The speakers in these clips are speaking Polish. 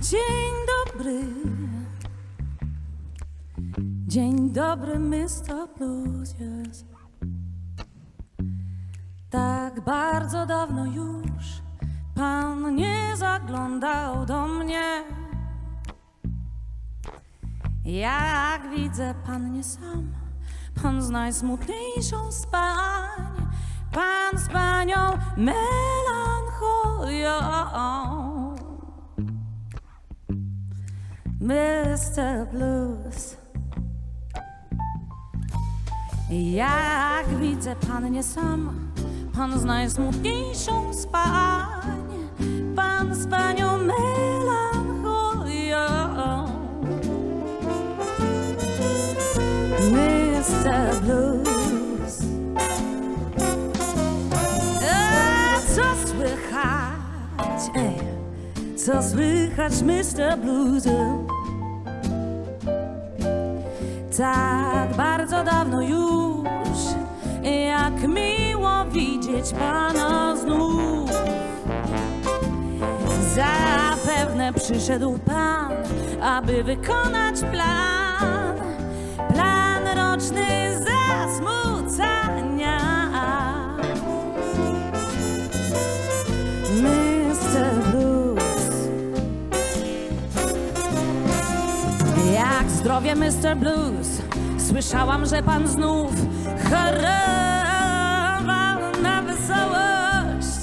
Dzień dobry. Dzień dobry, Mr. Blues. Tak bardzo dawno już pan nie zaglądał do mnie. Jak widzę, pan nie sam, pan z najsmutniejszą z pań, pan z panią melancholią. Mr. Blues. Jak widzę, pan nie sam, pan z najsmutniejszą z pan z panią melancholią. Mr. Blues. A co słychać? Ej, co słychać, Mr. Blues? Tak bardzo dawno już, jak miło widzieć Pana znów. Zapewne przyszedł Pan, aby wykonać plan, plan roczny zasmucania. Zdrowie, Mr. Blues? Słyszałam, że pan znów chorował na wesołość.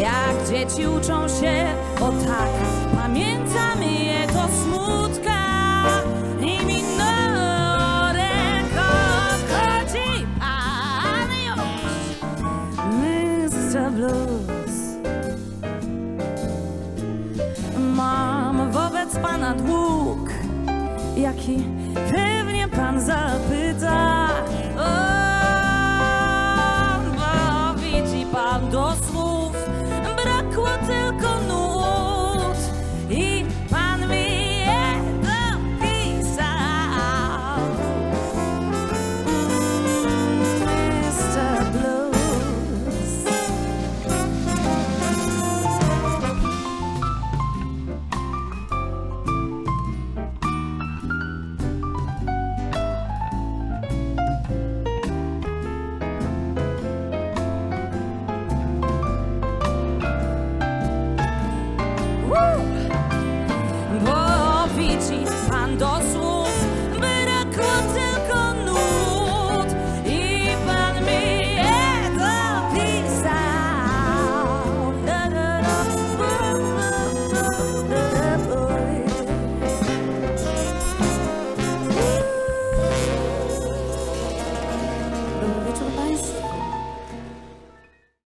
Jak dzieci uczą się, o tak, pamiętam je to smutka i minorek odchodzi pan już. Mr. Blues. Mam wobec pana dług, jaki pewnie pan zapyta. Jesus.